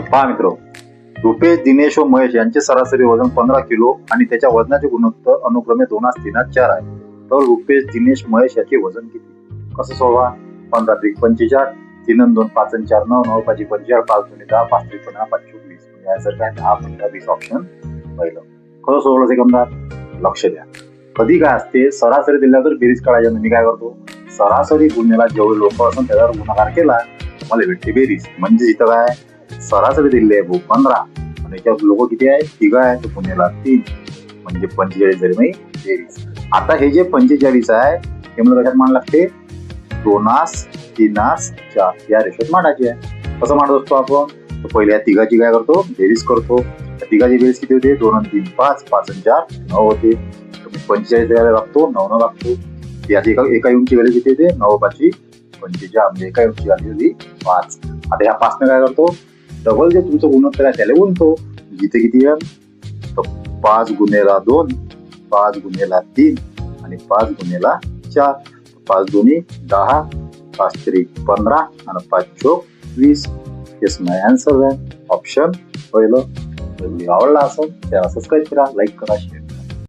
पहा मित्र. रुपेश दिनेश व महेश यांचे सरासरी वजन पंधरा किलो आणि त्याच्या वजनाचे गुणोत्तर अनुक्रमे दोनास तीनास चार आहे. तर रुपेश दिनेश महेश याचे वजन किती? कसं सोडवा? पंधरा त्रिक पंचेचाळ तीन दोन पाच चार नऊ नऊ पाच पंचेचाळ पाच दोन दहा पाच त्रिक पंधरा पाच चोवीस. म्हणजे काय? दहा पंधरा वीस ऑप्शन पहिलं. कसं सोडवलं सेकंदात लक्ष द्या. कधी काय असते? सरासरी दिल्यावर बेरीज काढायच्या मी काय करतो? सरासरी गुन्ह्याला जेवढे लोक असून त्याच्यावर गुन्हागार केला मला भेटते बेरीज. म्हणजे इथं काय? सरासरी दिलेली आहे भाऊ पंधरा. आणि याच्यावर लोक किती आहे? तिघ आहे. तर पुण्याला तीन. म्हणजे पंचेचाळीस जरी नाही तेवीस. आता हे जे पंचेचाळीस आहे हे मला कशात मान लागते? दोनास तीनास चार. या रेषेत मांडायची आहे. कसं मांडत असतो आपण? तर पहिले या तिघाची काय करतो? बेरीज करतो. त्या तिघाची बेरीज किती होते? दोन आणि तीन पाच. पाच आणि चार नऊ होते. पंचेचाळीस द्यायला लागतो नऊ नऊ लागतो. याची एका एका युनिटची व्हॅल्यू किती होते? नऊ पाचशे पंचेचाळीस. म्हणजे एका युनिटची व्हॅल्यू होती पाच. आता ह्या पाचनं काय करतो? डबल जे तुमचं गुणोत्तर आहे त्याला गुणतो जिथे किती आहे तर पाच गुन्हेला दोन पाच गुन्हेला तीन आणि पाच गुन्हेला चार पाच दोन्ही दहा पाच त्रिक पंधरा आणि पाच चोक वीस हेच माय आन्सर आहे ऑप्शन पहिलं आवडला असेल त्याला सबस्क्राईब करा लाईक करा शेअर